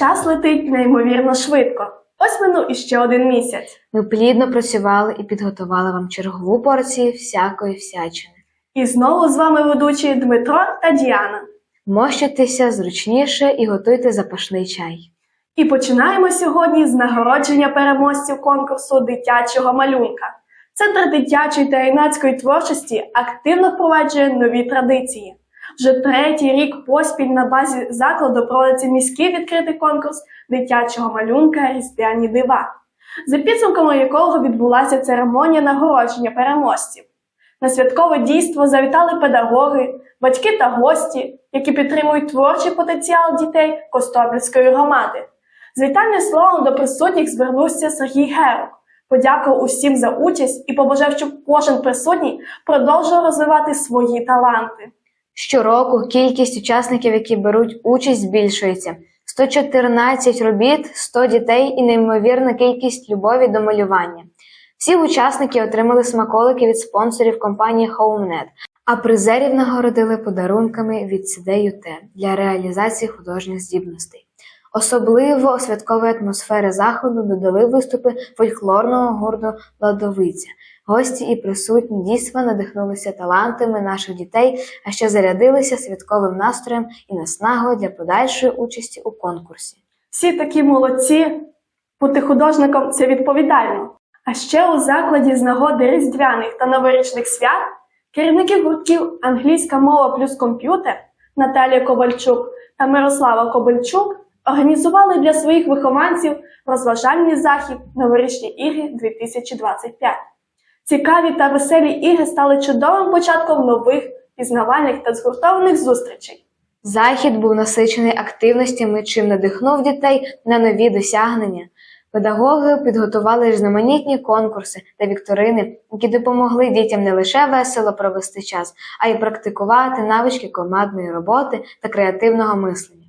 Час летить неймовірно швидко. Ось минув іще один місяць. Ми плідно працювали і підготували вам чергову порцію всякої всячини. І знову з вами ведучі Дмитро та Діана. Мощуйтеся зручніше і готуйте запашний чай. І починаємо сьогодні з нагородження переможців конкурсу дитячого малюнка. Центр дитячої та юнацької творчості активно впроваджує нові традиції. Вже третій рік поспіль на базі закладу проводиться міський відкритий конкурс дитячого малюнка Різдвяні дива, за підсумками якого відбулася церемонія нагородження переможців. На святкове дійство завітали педагоги, батьки та гості, які підтримують творчий потенціал дітей Костопільської громади. З вітальним словом до присутніх звернувся Сергій Герук, подякував усім за участь і побажав, щоб кожен присутній продовжував розвивати свої таланти. Щороку кількість учасників, які беруть участь, збільшується. 114 робіт, 100 дітей і неймовірна кількість любові до малювання. Всі учасники отримали смаколики від спонсорів компанії HomeNet, а призерів нагородили подарунками від CDUT для реалізації художніх здібностей. Особливо святкової атмосфери заходу додали виступи фольклорного гурту Ладовиця. Гості і присутні дійсно надихнулися талантами наших дітей, а ще зарядилися святковим настроєм і наснагою для подальшої участі у конкурсі. Всі такі молодці. Бути художником це відповідально. А ще у закладі з нагоди різдвяних та новорічних свят керівники гуртків англійська мова плюс комп'ютер Наталія Ковальчук та Мирослава Кобальчук організували для своїх вихованців розважальний захід Новорічні ігри 2025. Цікаві та веселі ігри стали чудовим початком нових пізнавальних та згуртованих зустрічей. Захід був насичений активностями, чим надихнув дітей на нові досягнення. Педагоги підготували різноманітні конкурси та вікторини, які допомогли дітям не лише весело провести час, а й практикувати навички командної роботи та креативного мислення.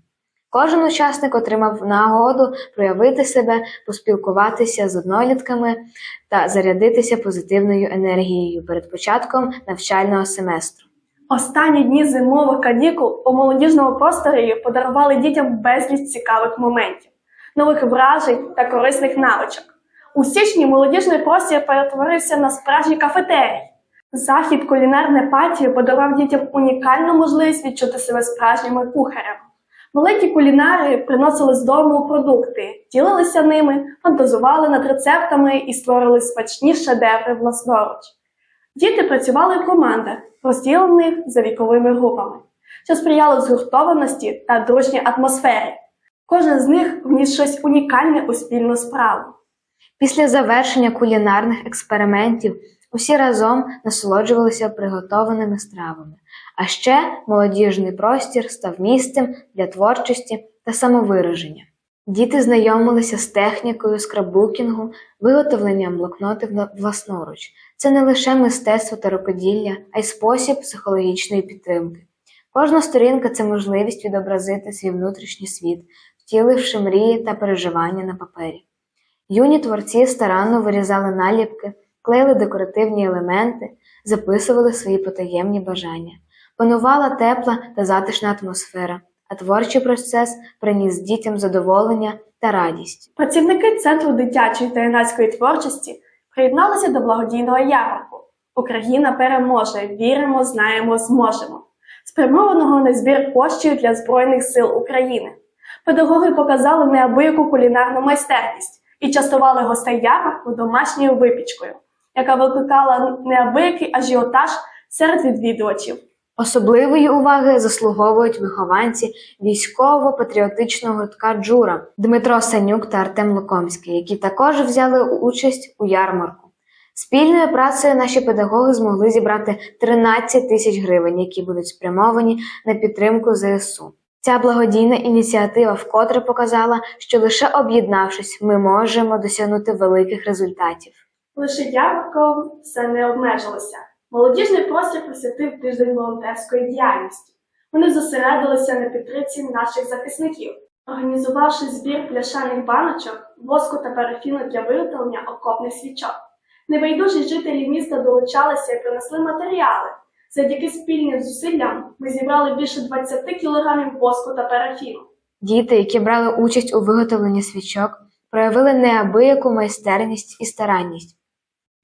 Кожен учасник отримав нагоду проявити себе, поспілкуватися з однолітками та зарядитися позитивною енергією перед початком навчального семестру. Останні дні зимових канікул у молодіжному просторі подарували дітям безліч цікавих моментів, нових вражень та корисних навичок. У січні молодіжний простір перетворився на справжній кафетерій. Захід кулінарне патіо подарував дітям унікальну можливість відчути себе справжніми кухарями. Маленькі кулінари приносили з дому продукти, ділилися ними, фантазували над рецептами і створили смачні шедеври власноруч. Діти працювали в командах, розділених за віковими групами, що сприяло згуртованості та дружній атмосфері. Кожен з них вніс щось унікальне у спільну справу. Після завершення кулінарних експериментів усі разом насолоджувалися приготованими стравами. А ще молодіжний простір став місцем для творчості та самовираження. Діти знайомилися з технікою скраббукінгу, виготовленням блокнотів власноруч. Це не лише мистецтво та рукоділля, а й спосіб психологічної підтримки. Кожна сторінка це можливість відобразити свій внутрішній світ, втіливши мрії та переживання на папері. Юні творці старанно вирізали наліпки, клеїли декоративні елементи, записували свої потаємні бажання. Панувала тепла та затишна атмосфера, а творчий процес приніс дітям задоволення та радість. Працівники Центру дитячої та юнацької творчості приєдналися до благодійного ярмарку Україна переможе! Віримо, знаємо, зможемо, спрямованого на збір коштів для Збройних сил України. Педагоги показали неабияку кулінарну майстерність і частували гостей ярмарку домашньою випічкою, яка викликала неабиякий ажіотаж серед відвідувачів. Особливої уваги заслуговують вихованці військово-патріотичного гуртка Джура Дмитро Санюк та Артем Лукомський, які також взяли участь у ярмарку. Спільною працею наші педагоги змогли зібрати 13 тисяч гривень, які будуть спрямовані на підтримку ЗСУ. Ця благодійна ініціатива вкотре показала, що лише об'єднавшись, ми можемо досягнути великих результатів. Лише ярмарком все не обмежилося. Молодіжний простір присвятив тиждень волонтерської діяльності. Вони зосередилися на підтримці наших захисників, організувавши збір пляшаних баночок, воску та парафіну для виготовлення окопних свічок. Небайдужі жителі міста долучалися і принесли матеріали. Завдяки спільним зусиллям ми зібрали більше 20 кілограмів воску та парафіну. Діти, які брали участь у виготовленні свічок, проявили неабияку майстерність і старанність.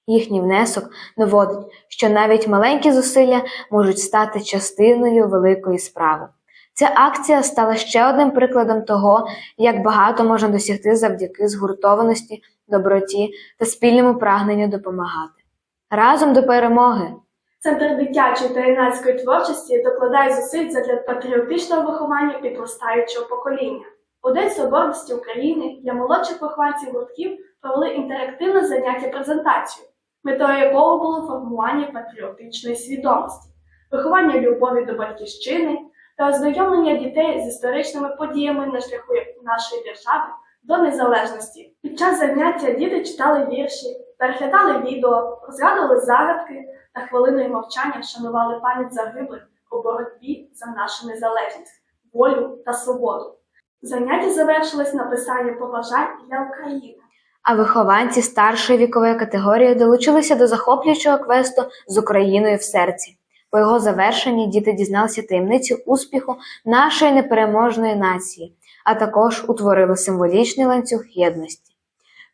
Їхній внесок доводить, що навіть маленькі зусилля можуть стати частиною великої справи. Ця акція стала ще одним прикладом того, як багато можна досягти завдяки згуртованості, доброті та спільному прагненню допомагати. Разом до перемоги! Центр дитячої та юнацької творчості докладає зусиль задля патріотичного виховання підростаючого покоління. У День Соборності України для молодших вихованців гуртків провели інтерактивне заняття презентацію, метою якого було формування патріотичної свідомості, виховання любові до батьківщини та ознайомлення дітей з історичними подіями на шляху нашої держави до незалежності. Під час заняття діти читали вірші, переглядали відео, розгадували загадки та хвилиною мовчання вшанували пам'ять загиблих у боротьбі за нашу незалежність, волю та свободу. Заняття завершилось написанням побажань для України. А вихованці старшої вікової категорії долучилися до захоплюючого квесту з Україною в серці. По його завершенні діти дізналися таємниці успіху нашої непереможної нації, а також утворили символічний ланцюг єдності.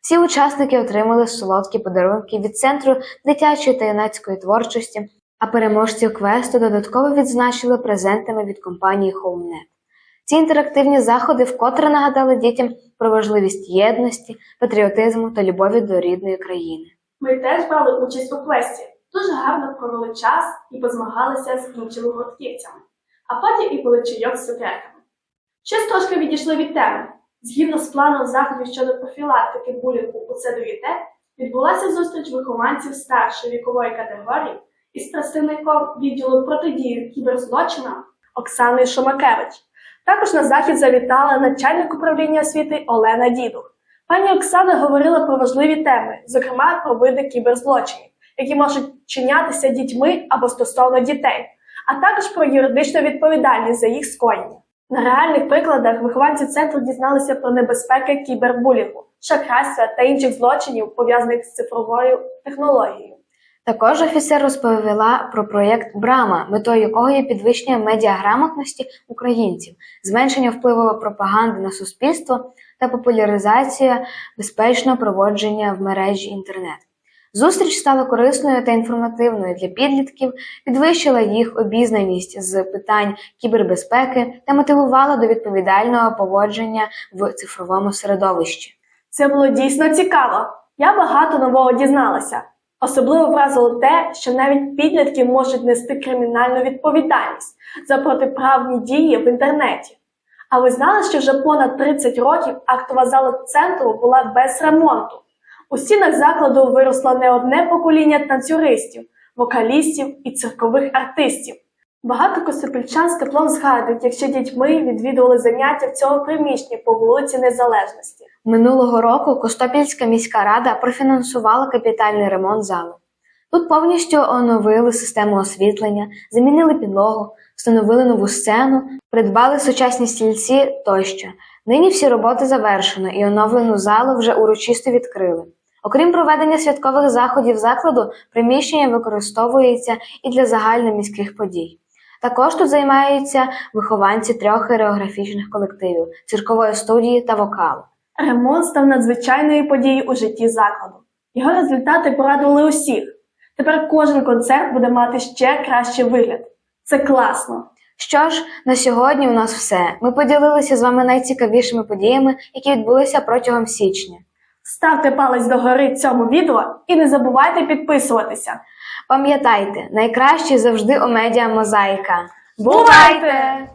Всі учасники отримали солодкі подарунки від Центру дитячої та юнацької творчості, а переможців квесту додатково відзначили презентами від компанії HomeNet. Ці інтерактивні заходи вкотре нагадали дітям про важливість єдності, патріотизму та любові до рідної країни. Ми теж брали участь у квесті, дуже гарно провели час і позмагалися з іншими гуртківцями, а потім і пили чайок з цукерками. Щось трошки відійшли від теми. Згідно з планом заходів щодо профілактики булінгу у ЦДЮТ, відбулася зустріч вихованців старшої вікової категорії із представником відділу протидії кіберзлочинам Оксаною Шомакевич. Також на захід завітала начальник управління освіти Олена Дідух. Пані Оксана говорила про важливі теми, зокрема про види кіберзлочинів, які можуть чинятися дітьми або стосовно дітей, а також про юридичну відповідальність за їх скоєння. На реальних прикладах вихованці центру дізналися про небезпеки кібербулінгу, шахрайства та інших злочинів, пов'язаних з цифровою технологією. Також офіцер розповіла про проєкт Брама, метою якого є підвищення медіаграмотності українців, зменшення впливу пропаганди на суспільство та популяризація безпечного проводження в мережі інтернет. Зустріч стала корисною та інформативною для підлітків, підвищила їх обізнаність з питань кібербезпеки та мотивувала до відповідального поводження в цифровому середовищі. Це було дійсно цікаво. Я багато нового дізналася. Особливо вразило те, що навіть підлітки можуть нести кримінальну відповідальність за протиправні дії в інтернеті. А ви знали, що вже понад 30 років актова зала центру була без ремонту? У стінах закладу виросло не одне покоління танцюристів, вокалістів і циркових артистів. Багато косипільчан з теплом згадують, як ще дітьми відвідували заняття в цьому приміщенні по вулиці Незалежності. Минулого року Костопільська міська рада профінансувала капітальний ремонт залу. Тут повністю оновили систему освітлення, замінили підлогу, встановили нову сцену, придбали сучасні стільці тощо. Нині всі роботи завершено і оновлену залу вже урочисто відкрили. Окрім проведення святкових заходів закладу, приміщення використовується і для загальноміських подій. Також тут займаються вихованці трьох хореографічних колективів циркової студії та вокалу. Ремонт став надзвичайною подією у житті закладу. Його результати порадували усіх. Тепер кожен концерт буде мати ще кращий вигляд. Це класно. Що ж, на сьогодні у нас все. Ми поділилися з вами найцікавішими подіями, які відбулися протягом січня. Ставте палець догори цьому відео і не забувайте підписуватися. Пам'ятайте, найкраще завжди у медіа мозаїка. Бувайте!